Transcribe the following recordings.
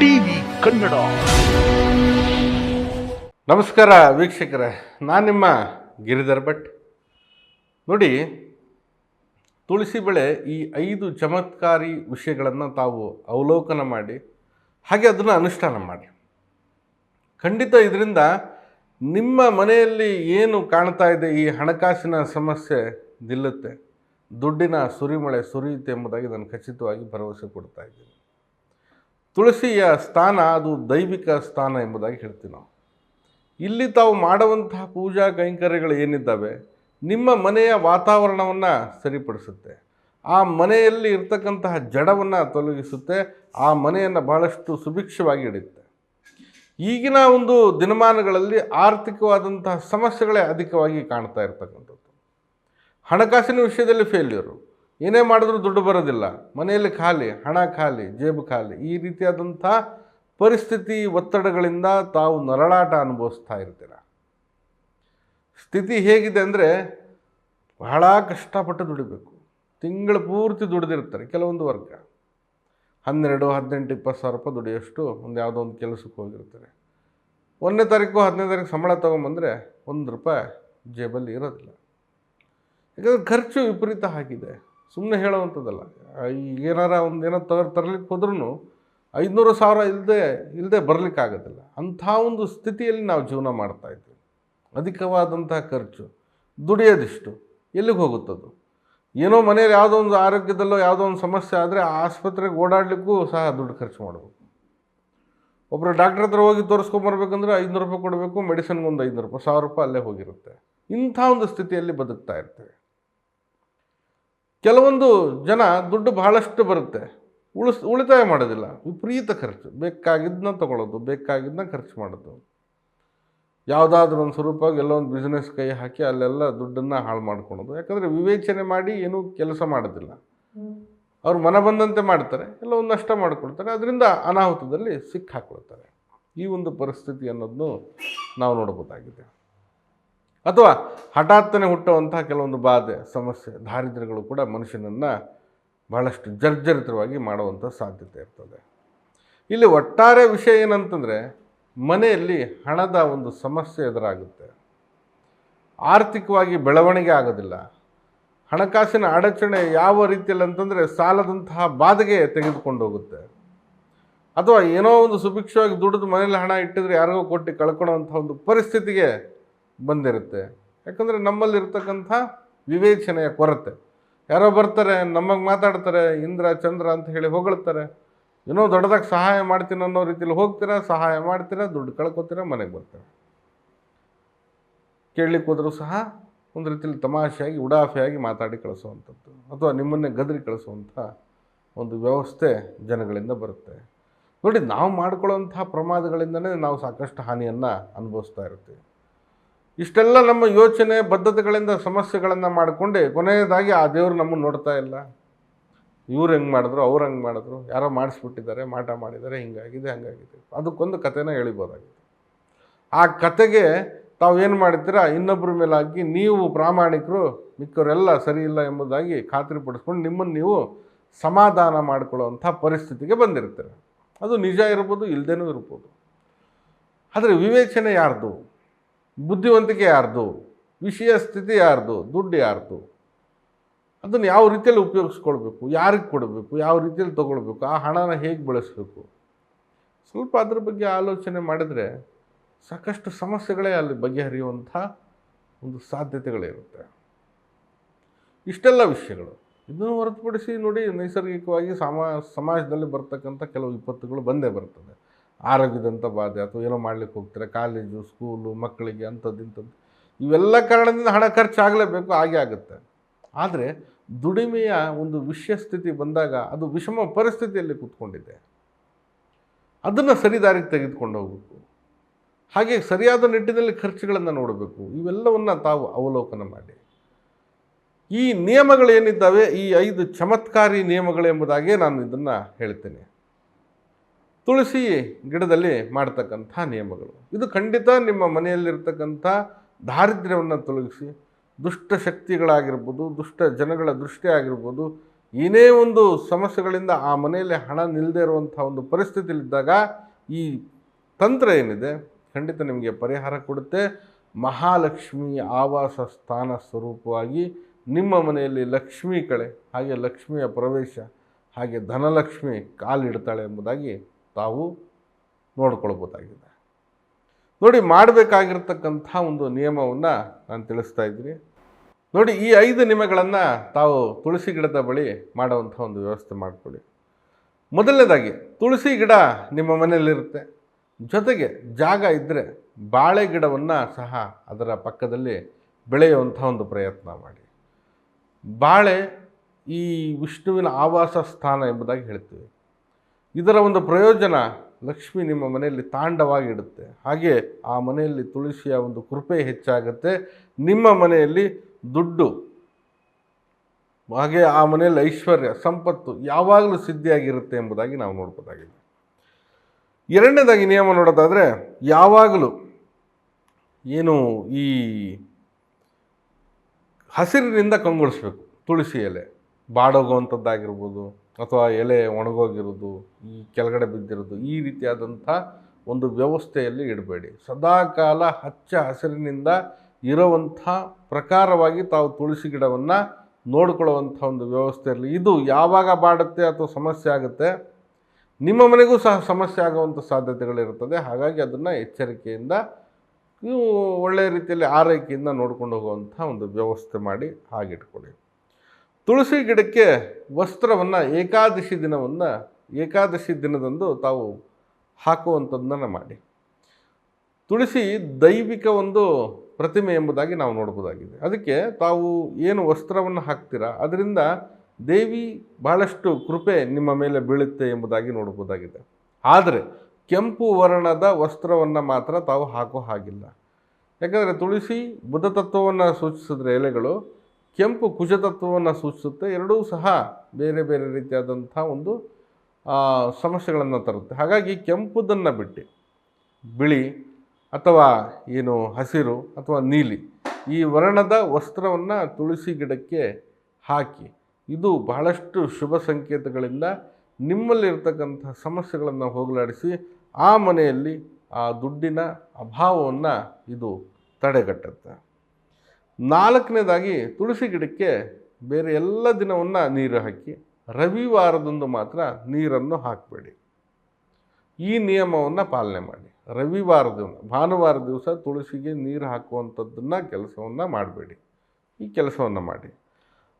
TV Kannada. ನಮಸ್ಕಾರ ವೀಕ್ಷಕರೇ, ನಾನು ನಿಮ್ಮ ಗಿರಿಧರ್ ಭಟ್. ನೋಡಿ, ತುಳಸಿ ಬೆಳೆ ಈ ಐದು ಚಮತ್ಕಾರಿ ವಿಷಯಗಳನ್ನು ತಾವು ಅವಲೋಕನ ಮಾಡಿ, ಹಾಗೆ ಅದನ್ನು ಅನುಷ್ಠಾನ ಮಾಡಿ ಖಂಡಿತ ಇದರಿಂದ ನಿಮ್ಮ ಮನೆಯಲ್ಲಿ ಏನು ಕಾಣ್ತಾ ಇದೆ, ಈ ಹಣಕಾಸಿನ ಸಮಸ್ಯೆ ನಿಲ್ಲುತ್ತೆ, ದುಡ್ಡಿನ ಸುರಿಮಳೆ ಸುರಿಯುತ್ತೆ ಎಂಬುದಾಗಿ ನಾನು ಖಚಿತವಾಗಿ ಭರವಸೆ ಕೊಡ್ತಾ ಇದ್ದೀನಿ. ತುಳಸಿಯ ಸ್ಥಾನ ಅದು ದೈವಿಕ ಸ್ಥಾನ ಎಂಬುದಾಗಿ ಹೇಳ್ತೀವಿ ನಾವು. ಇಲ್ಲಿ ತಾವು ಮಾಡುವಂತಹ ಪೂಜಾ ಕೈಂಕರ್ಯಗಳು ಏನಿದ್ದಾವೆ? ನಿಮ್ಮ ಮನೆಯ ವಾತಾವರಣವನ್ನು ಸರಿಪಡಿಸುತ್ತೆ. ಆ ಮನೆಯಲ್ಲಿ ಇರ್ತಕ್ಕಂತಹ ಜಡವನ್ನು ತೊಲಗಿಸುತ್ತೆ. ಆ ಮನೆಯನ್ನು ಬಹಳಷ್ಟು ಸುಭಿಕ್ಷವಾಗಿ ಇಡುತ್ತೆ ಈಗಿನ ಒಂದು ದಿನಮಾನಗಳಲ್ಲಿ ಆರ್ಥಿಕವಾದಂತಹ ಸಮಸ್ಯೆಗಳೇ ಅಧಿಕವಾಗಿ ಕಾಣ್ತಾ ಇರ್ತಕ್ಕಂಥದ್ದು. ಹಣಕಾಸಿನ ವಿಷಯದಲ್ಲಿ ಫೇಲ್ಯೂರು ಏನೇ ಮಾಡಿದ್ರೂ ದುಡ್ಡು ಬರೋದಿಲ್ಲ. ಮನೆಯಲ್ಲಿ ಖಾಲಿ, ಹಣ ಖಾಲಿ, ಜೇಬು ಖಾಲಿ. ಈ ರೀತಿಯಾದಂಥ ಪರಿಸ್ಥಿತಿ, ಒತ್ತಡಗಳಿಂದ ತಾವು ನರಳಾಟ ಅನುಭವಿಸ್ತಾ ಇರ್ತೀರ? ಸ್ಥಿತಿ ಹೇಗಿದೆ ಅಂದರೆ ಬಹಳ ಕಷ್ಟಪಟ್ಟು ದುಡಿಬೇಕು. ತಿಂಗಳು ಪೂರ್ತಿ ದುಡಿದಿರ್ತಾರೆ ಕೆಲವೊಂದು ವರ್ಗ. ಹನ್ನೆರಡು, ಹದಿನೆಂಟು, ಇಪ್ಪತ್ತು ಸಾವಿರ ರೂಪಾಯಿ ದುಡಿಯೋಷ್ಟು ಒಂದು ಯಾವುದೋ ಒಂದು ಕೆಲಸಕ್ಕೆ ಹೋಗಿರ್ತಾರೆ. ಒಂದನೇ ತಾರೀಕು, ಹದಿನೈದು ತಾರೀಕು ಸಂಬಳ ತೊಗೊಂಬಂದರೆ ಒಂದು ರೂಪಾಯಿ ಜೇಬಲ್ಲಿ ಇರೋದಿಲ್ಲ. ಯಾಕಂದರೆ ಖರ್ಚು ವಿಪರೀತ ಆಗಿದೆ. ಸುಮ್ಮನೆ ಹೇಳೋವಂಥದ್ದಲ್ಲ. ಏನಾರ ಒಂದು ಏನೋ ತಗೋ ತರಲಿಕ್ಕೆ ಹೋದ್ರೂ ಐದುನೂರು ಸಾವಿರ ಇಲ್ಲದೆ ಇಲ್ಲದೆ ಬರಲಿಕ್ಕಾಗೋದಿಲ್ಲ ಅಂಥ ಒಂದು ಸ್ಥಿತಿಯಲ್ಲಿ ನಾವು ಜೀವನ ಮಾಡ್ತಾ ಇದ್ದೀವಿ. ಅಧಿಕವಾದಂತಹ ಖರ್ಚು, ದುಡಿಯೋದಿಷ್ಟು ಎಲ್ಲಿಗೆ ಹೋಗುತ್ತದು? ಏನೋ ಮನೆಯಲ್ಲಿ ಯಾವುದೋ ಒಂದು ಆರೋಗ್ಯದಲ್ಲೋ ಯಾವುದೋ ಒಂದು ಸಮಸ್ಯೆ ಆದರೆ ಆಸ್ಪತ್ರೆಗೆ ಓಡಾಡಲಿಕ್ಕೂ ಸಹ ದುಡ್ಡು ಖರ್ಚು ಮಾಡಬೇಕು ಒಬ್ಬರು ಡಾಕ್ಟ್ರ್ ಹತ್ರ ಹೋಗಿ ತೋರಿಸ್ಕೊಂಬರ್ಬೇಕಂದ್ರೆ ಐದುನೂರು ರೂಪಾಯಿ ಕೊಡಬೇಕು ಮೆಡಿಸಿನ್ಗೆ ಒಂದು ಐದುನೂರು ರೂಪಾಯಿ, ಸಾವಿರ ರೂಪಾಯಿ ಅಲ್ಲೇ ಹೋಗಿರುತ್ತೆ. ಇಂಥ ಒಂದು ಸ್ಥಿತಿಯಲ್ಲಿ ಬದುಕ್ತಾ ಇರ್ತೇವೆ. ಕೆಲವೊಂದು ಜನ ದುಡ್ಡು ಬಹಳಷ್ಟು ಬರುತ್ತೆ. ಉಳಿಸ್ ಉಳಿತಾಯ ಮಾಡೋದಿಲ್ಲ. ವಿಪರೀತ ಖರ್ಚು. ಬೇಕಾಗಿದ್ದನ್ನ ತಗೊಳ್ಳೋದು ಬೇಕಾಗಿದ್ದನ್ನ ಖರ್ಚು ಮಾಡೋದು. ಯಾವುದಾದ್ರೂ ಒಂದು ಸ್ವರೂಪವಾಗಿ ಎಲ್ಲೊಂದು ಒಂದು ಬಿಸ್ನೆಸ್ ಕೈ ಹಾಕಿ ಅಲ್ಲೆಲ್ಲ ದುಡ್ಡನ್ನು ಹಾಳು ಮಾಡ್ಕೊಳೋದು. ಯಾಕಂದರೆ ವಿವೇಚನೆ ಮಾಡಿ ಏನೂ ಕೆಲಸ ಮಾಡೋದಿಲ್ಲ. ಅವ್ರು ಮನ ಬಂದಂತೆ ಮಾಡ್ತಾರೆ ಎಲ್ಲ ಒಂದು ನಷ್ಟ ಮಾಡಿಕೊಳ್ತಾರೆ ಅದರಿಂದ ಅನಾಹುತದಲ್ಲಿ ಸಿಕ್ಕಾಕೊಳ್ತಾರೆ. ಈ ಒಂದು ಪರಿಸ್ಥಿತಿ ಅನ್ನೋದನ್ನು ನಾವು ನೋಡ್ಬೋದಾಗಿದೆ. ಅಥವಾ ಹಠಾತ್ತನೆ ಹುಟ್ಟುವಂತಹ ಕೆಲವೊಂದು ಬಾಧೆ, ಸಮಸ್ಯೆ, ದಾರಿದ್ರ್ಯಗಳು ಕೂಡ ಮನುಷ್ಯನನ್ನು ಬಹಳಷ್ಟು ಜರ್ಜರಿತವಾಗಿ ಮಾಡುವಂಥ ಸಾಧ್ಯತೆ ಇರ್ತದೆ. ಇಲ್ಲಿ ಒಟ್ಟಾರೆ ವಿಷಯ ಏನಂತಂದರೆ, ಮನೆಯಲ್ಲಿ ಹಣದ ಒಂದು ಸಮಸ್ಯೆ ಎದುರಾಗುತ್ತೆ. ಆರ್ಥಿಕವಾಗಿ ಬೆಳವಣಿಗೆ ಆಗೋದಿಲ್ಲ. ಹಣಕಾಸಿನ ಅಡಚಣೆ ಯಾವ ರೀತಿಯಲ್ಲಿ ಅಂತಂದರೆ ಸಾಲದಂತಹ ಬಾಧೆಗೆ ತೆಗೆದುಕೊಂಡು ಹೋಗುತ್ತೆ. ಅಥವಾ ಏನೋ ಒಂದು ಸುಭಿಕ್ಷವಾಗಿ ದುಡಿದು ಮನೇಲಿ ಹಣ ಇಟ್ಟಿದ್ರೆ ಯಾರಿಗೋ ಕೊಟ್ಟು ಕಳ್ಕೊಳ್ಳೋವಂಥ ಒಂದು ಪರಿಸ್ಥಿತಿಗೆ ಬಂದಿರುತ್ತೆ. ಯಾಕಂದರೆ ನಮ್ಮಲ್ಲಿರ್ತಕ್ಕಂಥ ವಿವೇಚನೆಯ ಕೊರತೆ. ಯಾರೋ ಬರ್ತಾರೆ ನಮಗೆ ಮಾತಾಡ್ತಾರೆ, ಇಂದ್ರ, ಚಂದ್ರ ಅಂತ ಹೇಳಿ ಹೊಗಳ್ತಾರೆ. ಏನೋ ದೊಡ್ಡದಾಗಿ ಸಹಾಯ ಮಾಡ್ತೀನಿ ಅನ್ನೋ ರೀತಿಯಲ್ಲಿ ಹೋಗ್ತೀರಾ, ಸಹಾಯ ಮಾಡ್ತೀರಾ, ದುಡ್ಡು ಕಳ್ಕೊತೀರಾ, ಮನೆಗೆ ಬರ್ತಾರೆ. ಕೇಳಲಿಕ್ಕೆ ಹೋದರೂ ಸಹ ಒಂದು ರೀತಿಯಲ್ಲಿ ತಮಾಷೆಯಾಗಿ, ಉಡಾಫೆಯಾಗಿ ಮಾತಾಡಿ ಕಳಿಸುವಂಥದ್ದು, ಅಥವಾ ನಿಮ್ಮನ್ನೇ ಗದರಿ ಕಳಿಸುವಂಥ ಒಂದು ವ್ಯವಸ್ಥೆ ಜನಗಳಿಂದ ಬರುತ್ತೆ. ನೋಡಿ, ನಾವು ಮಾಡ್ಕೊಳ್ಳೋಂಥ ಪ್ರಮಾದಗಳಿಂದಲೇ ನಾವು ಸಾಕಷ್ಟು ಹಾನಿಯನ್ನು ಅನುಭವಿಸ್ತಾ ಇರ್ತೀವಿ. ಇಷ್ಟೆಲ್ಲ ನಮ್ಮ ಯೋಚನೆ, ಬದ್ಧತೆಗಳಿಂದ ಸಮಸ್ಯೆಗಳನ್ನು ಮಾಡಿಕೊಂಡೆ ಕೊನೆಯದಾಗಿ ಆ ದೇವರು ನಮ್ಮನ್ನು ನೋಡ್ತಾ ಇಲ್ಲ. ಇವ್ರು ಹೆಂಗೆ ಮಾಡಿದ್ರು, ಅವ್ರು ಹೆಂಗೆ ಮಾಡಿದ್ರು, ಯಾರೋ ಮಾಡಿಸ್ಬಿಟ್ಟಿದ್ದಾರೆ, ಮಾಟ ಮಾಡಿದ್ದಾರೆ, ಹಿಂಗಾಗಿದೆ, ಹಂಗಾಗಿದೆ. ಅದಕ್ಕೊಂದು ಕಥೆನ ಹೇಳಿಬೋದಾಗಿತ್ತು. ಆ ಕತೆಗೆ ತಾವು ಏನು ಮಾಡ್ತೀರಾ ಇನ್ನೊಬ್ಬರ ಮೇಲೆ ಹಾಕಿ ನೀವು ಪ್ರಾಮಾಣಿಕರು, ಮಿಕ್ಕವರೆಲ್ಲ ಸರಿ ಇಲ್ಲ ಎಂಬುದಾಗಿ ಖಾತ್ರಿಪಡಿಸ್ಕೊಂಡು ನಿಮ್ಮನ್ನು ನೀವು ಸಮಾಧಾನ ಮಾಡಿಕೊಳ್ಳುವಂಥ ಪರಿಸ್ಥಿತಿಗೆ ಬಂದಿರ್ತೀರ. ಅದು ನಿಜ ಇರ್ಬೋದು ಇಲ್ಲದೇನೂ ಇರ್ಬೋದು. ಆದರೆ ವಿವೇಚನೆ ಯಾರ್ದು? ಬುದ್ಧಿವಂತಿಕೆ ಯಾರ್ದು? ವಿಷಯ ಸ್ಥಿತಿ ಯಾರ್ದು? ದುಡ್ಡು ಯಾರ್ದು? ಅದನ್ನು ಯಾವ ರೀತಿಯಲ್ಲಿ ಉಪಯೋಗಿಸ್ಕೊಳ್ಬೇಕು? ಯಾರಿಗೆ ಕೊಡಬೇಕು? ಯಾವ ರೀತಿಯಲ್ಲಿ ತೊಗೊಳ್ಬೇಕು? ಆ ಹಣನ ಹೇಗೆ ಬಳಸಬೇಕು? ಸ್ವಲ್ಪ ಅದ್ರ ಬಗ್ಗೆ ಆಲೋಚನೆ ಮಾಡಿದರೆ ಸಾಕಷ್ಟು ಸಮಸ್ಯೆಗಳೇ ಅಲ್ಲಿ ಬಗೆಹರಿಯುವಂಥ ಒಂದು ಸಾಧ್ಯತೆಗಳಿರುತ್ತೆ. ಇಷ್ಟೆಲ್ಲ ವಿಷಯಗಳು. ಇದನ್ನು ಹೊರತುಪಡಿಸಿ ನೋಡಿ ನೈಸರ್ಗಿಕವಾಗಿ ಸಮಾ, ಸಮಾಜದಲ್ಲಿ ಬರ್ತಕ್ಕಂಥ ಕೆಲವು ವಿಪತ್ತುಗಳು ಬಂದೇ ಬರ್ತದೆ. ಆರೋಗ್ಯದಂಥ ಬಾಧೆ ಅಥವಾ ಏನೋ ಮಾಡ್ಲಿಕ್ಕೆ ಹೋಗ್ತಾರೆ ಕಾಲೇಜು ಸ್ಕೂಲು ಮಕ್ಕಳಿಗೆ ಅಂಥದ್ದು, ಇಂಥದ್ದು. ಇವೆಲ್ಲ ಕಾರಣದಿಂದ ಹಣ ಖರ್ಚಾಗಲೇಬೇಕು, ಹಾಗೆ ಆಗುತ್ತೆ. ಆದರೆ ದುಡಿಮೆಯ ಒಂದು ವಿಷಯ ಸ್ಥಿತಿ ಬಂದಾಗ ಅದು ವಿಷಮ ಪರಿಸ್ಥಿತಿಯಲ್ಲಿ ಕೂತ್ಕೊಂಡಿದೆ. ಅದನ್ನು ಸರಿದಾರಿಗೆ ತೆಗೆದುಕೊಂಡು ಹೋಗಬೇಕು. ಹಾಗೆ ಸರಿಯಾದ ನಿಟ್ಟಿನಲ್ಲಿ ಖರ್ಚುಗಳನ್ನು ನೋಡಬೇಕು. ಇವೆಲ್ಲವನ್ನು ತಾವು ಅವಲೋಕನ ಮಾಡಿ. ಈ ನಿಯಮಗಳೇನಿದ್ದಾವೆ, ಈ ಐದು ಚಮತ್ಕಾರಿ ನಿಯಮಗಳು ಎಂಬುದಾಗಿ ನಾನು ಇದನ್ನು ಹೇಳ್ತೇನೆ. ತುಳಸಿ ಗಿಡದಲ್ಲಿ ಮಾಡ್ತಕ್ಕಂಥ ನಿಯಮಗಳು. ಇದು ಖಂಡಿತ ನಿಮ್ಮ ಮನೆಯಲ್ಲಿರ್ತಕ್ಕಂಥ ದಾರಿದ್ರ್ಯವನ್ನು ತೊಲಗಿಸಿ, ದುಷ್ಟ ಶಕ್ತಿಗಳಾಗಿರ್ಬೋದು, ದುಷ್ಟ ಜನಗಳ ದೃಷ್ಟಿ ಆಗಿರ್ಬೋದು, ಏನೇ ಒಂದು ಸಮಸ್ಯೆಗಳಿಂದ ಆ ಮನೆಯಲ್ಲಿ ಹಣ ನಿಲ್ಲದೆ ಇರುವಂಥ ಒಂದು ಪರಿಸ್ಥಿತಿಯಲ್ಲಿದ್ದಾಗ ಈ ತಂತ್ರ ಏನಿದೆ, ಖಂಡಿತ ನಿಮಗೆ ಪರಿಹಾರ ಕೊಡುತ್ತೆ. ಮಹಾಲಕ್ಷ್ಮಿ ಆವಾಸ ಸ್ಥಾನ ಸ್ವರೂಪವಾಗಿ ನಿಮ್ಮ ಮನೆಯಲ್ಲಿ ಲಕ್ಷ್ಮೀ ಕಳೆ, ಹಾಗೆ ಲಕ್ಷ್ಮಿಯ ಪ್ರವೇಶ, ಹಾಗೆ ಧನಲಕ್ಷ್ಮಿ ಕಾಲಿಡ್ತಾಳೆ ಎಂಬುದಾಗಿ ತಾವು ನೋಡ್ಕೊಳ್ಬೋದಾಗಿದೆ. ನೋಡಿ ಮಾಡಬೇಕಾಗಿರ್ತಕ್ಕಂಥ ಒಂದು ನಿಯಮವನ್ನು ನಾನು ತಿಳಿಸ್ತಾ ಇದ್ದೀನಿ. ನೋಡಿ ಈ ಐದು ನಿಯಮಗಳನ್ನು ತಾವು ತುಳಸಿ ಗಿಡದ ಬಳಿ ಮಾಡುವಂಥ ಒಂದು ವ್ಯವಸ್ಥೆ ಮಾಡಿಕೊಳ್ಳಿ. ಮೊದಲನೇದಾಗಿ, ತುಳಸಿ ಗಿಡ ನಿಮ್ಮ ಮನೆಯಲ್ಲಿರುತ್ತೆ. ಜೊತೆಗೆ ಜಾಗ ಇದ್ದರೆ ಬಾಳೆ ಗಿಡವನ್ನು ಸಹ ಅದರ ಪಕ್ಕದಲ್ಲಿ ಬೆಳೆಯುವಂಥ ಒಂದು ಪ್ರಯತ್ನ ಮಾಡಿ. ಬಾಳೆ ಈ ವಿಷ್ಣುವಿನ ಆವಾಸ ಸ್ಥಾನ ಎಂಬುದಾಗಿ ಹೇಳ್ತೀವಿ. ಇದರ ಒಂದು ಪ್ರಯೋಜನ ಲಕ್ಷ್ಮಿ ನಿಮ್ಮ ಮನೆಯಲ್ಲಿ ತಾಂಡವಾಗಿಡುತ್ತೆ. ಹಾಗೆ ಆ ಮನೆಯಲ್ಲಿ ತುಳಸಿಯ ಒಂದು ಕೃಪೆ ಹೆಚ್ಚಾಗುತ್ತೆ. ನಿಮ್ಮ ಮನೆಯಲ್ಲಿ ದುಡ್ಡು. ಹಾಗೆ ಆ ಮನೆಯಲ್ಲಿ ಐಶ್ವರ್ಯ, ಸಂಪತ್ತು ಯಾವಾಗಲೂ ಸಿದ್ಧಿಯಾಗಿರುತ್ತೆ ಎಂಬುದಾಗಿ ನಾವು ನೋಡ್ಬೋದಾಗಿದೆ. ಎರಡನೇದಾಗಿ ನಿಯಮ ನೋಡೋದಾದರೆ ಯಾವಾಗಲೂ ಏನು ಈ ಹಸಿರಿನಿಂದ ಕಂಗೊಳಿಸ್ಬೇಕು. ತುಳಸಿ ಎಲೆ, ಬಾಡೋಗುವಂಥದ್ದಾಗಿರ್ಬೋದು ಅಥವಾ ಎಲೆ ಒಣಗೋಗಿರೋದು, ಈ ಕೆಳಗಡೆ ಬಿದ್ದಿರೋದು, ಈ ರೀತಿಯಾದಂಥ ಒಂದು ವ್ಯವಸ್ಥೆಯಲ್ಲಿ ಇಡಬೇಡಿ. ಸದಾಕಾಲ ಹಚ್ಚ ಹಸಿರಿನಿಂದ ಇರುವಂಥ ಪ್ರಕಾರವಾಗಿ ತಾವು ತುಳಸಿ ಗಿಡವನ್ನು ನೋಡ್ಕೊಳ್ಳುವಂಥ ಒಂದು ವ್ಯವಸ್ಥೆಯಲ್ಲಿ ಇದು ಯಾವಾಗ ಬಾಡುತ್ತೆ ಅಥವಾ ಸಮಸ್ಯೆ ಆಗುತ್ತೆ? ನಿಮ್ಮ ಮನೆಗೂ ಸಹ ಸಮಸ್ಯೆ ಆಗುವಂಥ ಸಾಧ್ಯತೆಗಳಿರುತ್ತದೆ. ಹಾಗಾಗಿ ಅದನ್ನು ಎಚ್ಚರಿಕೆಯಿಂದ ನೀವು ಒಳ್ಳೆಯ ರೀತಿಯಲ್ಲಿ ಆರೈಕೆಯಿಂದ ನೋಡ್ಕೊಂಡು ಹೋಗುವಂಥ ಒಂದು ವ್ಯವಸ್ಥೆ ಮಾಡಿ ಹಾಗಿಟ್ಕೊಳ್ಳಿ ತುಳಸಿ ಗಿಡಕ್ಕೆ ವಸ್ತ್ರವನ್ನು ಏಕಾದಶಿ ದಿನವನ್ನು ಏಕಾದಶಿ ದಿನದಂದು ತಾವು ಹಾಕುವಂಥದ್ದನ್ನು ಮಾಡಿ. ತುಳಸಿ ದೈವಿಕ ಒಂದು ಪ್ರತಿಮೆ ಎಂಬುದಾಗಿ ನಾವು ನೋಡ್ಬೋದಾಗಿದೆ ಅದಕ್ಕೆ ತಾವು ಏನು ವಸ್ತ್ರವನ್ನು ಹಾಕ್ತೀರಾ, ಅದರಿಂದ ದೇವಿ ಬಹಳಷ್ಟು ಕೃಪೆ ನಿಮ್ಮ ಮೇಲೆ ಬೀಳುತ್ತೆ ಎಂಬುದಾಗಿ ನೋಡ್ಬೋದಾಗಿದೆ ಆದರೆ ಕೆಂಪು ವರ್ಣದ ವಸ್ತ್ರವನ್ನು ಮಾತ್ರ ತಾವು ಹಾಕೋ ಹಾಗಿಲ್ಲ. ಯಾಕಂದರೆ ತುಳಸಿ ಬುಧ ತತ್ವವನ್ನು ಸೂಚಿಸಿದ್ರೆ ಎಲೆಗಳು ಕೆಂಪು ಕುಜತತ್ವವನ್ನು ಸೂಚಿಸುತ್ತೆ. ಎರಡೂ ಸಹ ಬೇರೆ ಬೇರೆ ರೀತಿಯಾದಂಥ ಒಂದು ಸಮಸ್ಯೆಗಳನ್ನು ತರುತ್ತೆ. ಹಾಗಾಗಿ ಕೆಂಪುದನ್ನು ಬಿಟ್ಟು ಬಿಳಿ ಅಥವಾ ಏನು ಹಸಿರು ಅಥವಾ ನೀಲಿ ಈ ವರ್ಣದ ವಸ್ತ್ರವನ್ನು ತುಳಸಿ ಗಿಡಕ್ಕೆ ಹಾಕಿ, ಇದು ಬಹಳಷ್ಟು ಶುಭ ಸಂಕೇತಗಳಿಂದ ನಿಮ್ಮಲ್ಲಿರ್ತಕ್ಕಂಥ ಸಮಸ್ಯೆಗಳನ್ನು ಹೋಗಲಾಡಿಸಿ, ಆ ಮನೆಯಲ್ಲಿ ಆ ದುಡ್ಡಿನ ಅಭಾವವನ್ನು ಇದು ತಡೆಗಟ್ಟುತ್ತೆ. ನಾಲ್ಕನೇದಾಗಿ ತುಳಸಿ ಗಿಡಕ್ಕೆ ಬೇರೆ ಎಲ್ಲ ದಿನವನ್ನು ನೀರು ಹಾಕಿ ರವಿವಾರದಂದು ಮಾತ್ರ ನೀರನ್ನು ಹಾಕಬೇಡಿ. ಈ ನಿಯಮವನ್ನು ಪಾಲನೆ ಮಾಡಿ. ರವಿವಾರದ ಭಾನುವಾರ ದಿವಸ ತುಳಸಿಗೆ ನೀರು ಹಾಕುವಂಥದ್ದನ್ನು ಕೆಲಸವನ್ನು ಮಾಡಬೇಡಿ. ಈ ಕೆಲಸವನ್ನು ಮಾಡಿ.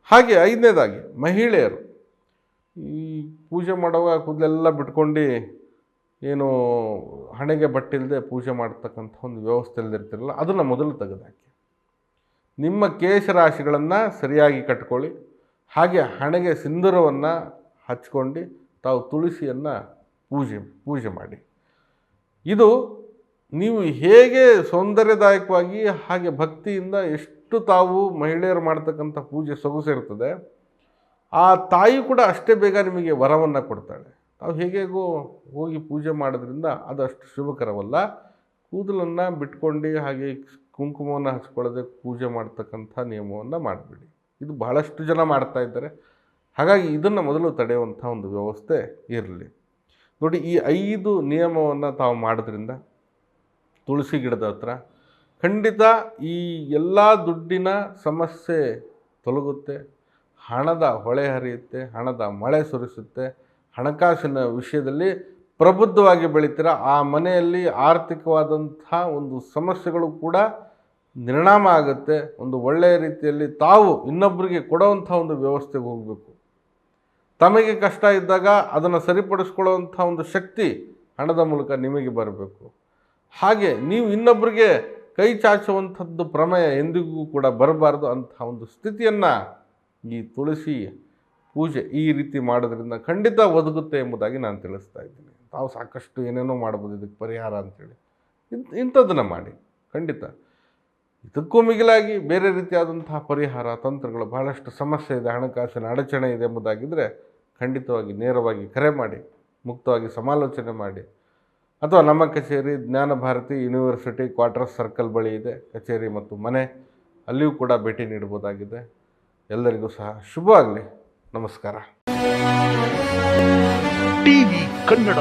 ಹಾಗೆ ಐದನೇದಾಗಿ ಮಹಿಳೆಯರು, ಈ ಪೂಜೆ ಮಾಡುವಾಗ ಕೂದಲೆಲ್ಲ ಬಿಟ್ಕೊಂಡು ಏನು ಹಣೆಗೆ ಬಟ್ಟಿಲ್ಲದೆ ಪೂಜೆ ಮಾಡ್ತಕ್ಕಂಥ ಒಂದು ವ್ಯವಸ್ಥೆ ಇಲ್ಲದಿರ್ತಿರಲ್ಲ ಅದನ್ನು ಮೊದಲು ತೆಗೆದುಹಾಕಿ ನಿಮ್ಮ ಕೇಶರಾಶಿಗಳನ್ನು ಸರಿಯಾಗಿ ಕಟ್ಕೊಳ್ಳಿ. ಹಾಗೆ ಹಣೆಗೆ ಸಿಂಧೂರವನ್ನು ಹಚ್ಕೊಂಡು ತಾವು ತುಳಸಿಯನ್ನು ಪೂಜೆ ಪೂಜೆ ಮಾಡಿ. ಇದು ನೀವು ಹೇಗೆ ಸೌಂದರ್ಯದಾಯಕವಾಗಿ ಹಾಗೆ ಭಕ್ತಿಯಿಂದ ಎಷ್ಟು ತಾವು ಮಹಿಳೆಯರು ಮಾಡ್ತಕ್ಕಂಥ ಪೂಜೆ ಸೊಗಸಿರ್ತದೆ ಆ ತಾಯಿ ಕೂಡ ಅಷ್ಟೇ ಬೇಗ ನಿಮಗೆ ವರವನ್ನು ಕೊಡ್ತಾಳೆ. ತಾವು ಹೇಗೇಗೋ ಹೋಗಿ ಪೂಜೆ ಮಾಡೋದ್ರಿಂದ ಅದು ಅಷ್ಟು ಶುಭಕರವಲ್ಲ. ಕೂದಲನ್ನು ಬಿಟ್ಕೊಂಡು ಹಾಗೆ ಕುಂಕುಮವನ್ನು ಹಚ್ಕೊಳ್ಳದೆ ಪೂಜೆ ಮಾಡ್ತಕ್ಕಂಥ ನಿಯಮವನ್ನು ಮಾಡಬೇಡಿ. ಇದು ಬಹಳಷ್ಟು ಜನ ಮಾಡ್ತಾ ಇದ್ದಾರೆ. ಹಾಗಾಗಿ ಇದನ್ನು ಮೊದಲು ತಡೆಯುವಂಥ ಒಂದು ವ್ಯವಸ್ಥೆ ಇರಲಿ. ನೋಡಿ, ಈ ಐದು ನಿಯಮವನ್ನು ತಾವು ಮಾಡೋದ್ರಿಂದ ತುಳಸಿ ಗಿಡದ ಹತ್ರ ಖಂಡಿತ ಈ ಎಲ್ಲ ದುಡ್ಡಿನ ಸಮಸ್ಯೆ ತೊಲಗುತ್ತೆ. ಹಣದ ಹೊಳೆ ಹರಿಯುತ್ತೆ, ಹಣದ ಮಳೆ ಸುರಿಸುತ್ತೆ. ಹಣಕಾಸಿನ ವಿಷಯದಲ್ಲಿ ಪ್ರಬುದ್ಧವಾಗಿ ಬೆಳಿತೀರ. ಆ ಮನೆಯಲ್ಲಿ ಆರ್ಥಿಕವಾದಂಥ ಒಂದು ಸಮಸ್ಯೆಗಳು ಕೂಡ ನಿರ್ಣಾಮ ಆಗುತ್ತೆ. ಒಂದು ಒಳ್ಳೆಯ ರೀತಿಯಲ್ಲಿ ತಾವು ಇನ್ನೊಬ್ಬರಿಗೆ ಕೊಡುವಂಥ ಒಂದು ವ್ಯವಸ್ಥೆಗೆ ಹೋಗಬೇಕು. ತಮಗೆ ಕಷ್ಟ ಇದ್ದಾಗ ಅದನ್ನು ಸರಿಪಡಿಸ್ಕೊಳ್ಳುವಂಥ ಒಂದು ಶಕ್ತಿ ಹಣದ ಮೂಲಕ ನಿಮಗೆ ಬರಬೇಕು. ಹಾಗೆ ನೀವು ಇನ್ನೊಬ್ಬರಿಗೆ ಕೈ ಚಾಚುವಂಥದ್ದು ಪ್ರಮೇಯ ಎಂದಿಗೂ ಕೂಡ ಬರಬಾರ್ದು ಅಂಥ ಒಂದು ಸ್ಥಿತಿಯನ್ನು ಈ ತುಳಸಿ ಪೂಜೆ ಈ ರೀತಿ ಮಾಡೋದ್ರಿಂದ ಖಂಡಿತ ಒದಗುತ್ತೆ ಎಂಬುದಾಗಿ ನಾನು ತಿಳಿಸ್ತಾ ಇದ್ದೀನಿ. ತಾವು ಸಾಕಷ್ಟು ಏನೇನೋ ಮಾಡ್ಬೋದು, ಇದಕ್ಕೆ ಪರಿಹಾರ ಇಂಥ ಇಂಥದ್ದನ್ನು ಮಾಡಿ. ಖಂಡಿತ. ಇದಕ್ಕೂ ಮಿಗಿಲಾಗಿ ಬೇರೆ ರೀತಿಯಾದಂತಹ ಪರಿಹಾರ, ತಂತ್ರಗಳು ಬಹಳಷ್ಟು ಸಮಸ್ಯೆ ಇದೆ, ಹಣಕಾಸಿನ ಅಡಚಣೆ ಇದೆ ಎಂಬುದಾಗಿದ್ದರೆ ಖಂಡಿತವಾಗಿ ನೇರವಾಗಿ ಕರೆ ಮಾಡಿ, ಮುಕ್ತವಾಗಿ ಸಮಾಲೋಚನೆ ಮಾಡಿ. ಅಥವಾ ನಮ್ಮ ಕಚೇರಿ ಜ್ಞಾನ ಭಾರತಿ ಯೂನಿವರ್ಸಿಟಿ ಕ್ವಾರ್ಟರ್ಸ್ ಸರ್ಕಲ್ ಬಳಿ ಇದೆ, ಕಚೇರಿ ಮತ್ತು ಮನೆ, ಅಲ್ಲಿಯೂ ಕೂಡ ಭೇಟಿ ನೀಡಬಹುದಾಗಿದೆ. ಎಲ್ಲರಿಗೂ ಸಹ ಶುಭವಾಗಲಿ ನಮಸ್ಕಾರ. ಟಿವಿ ಕನ್ನಡ.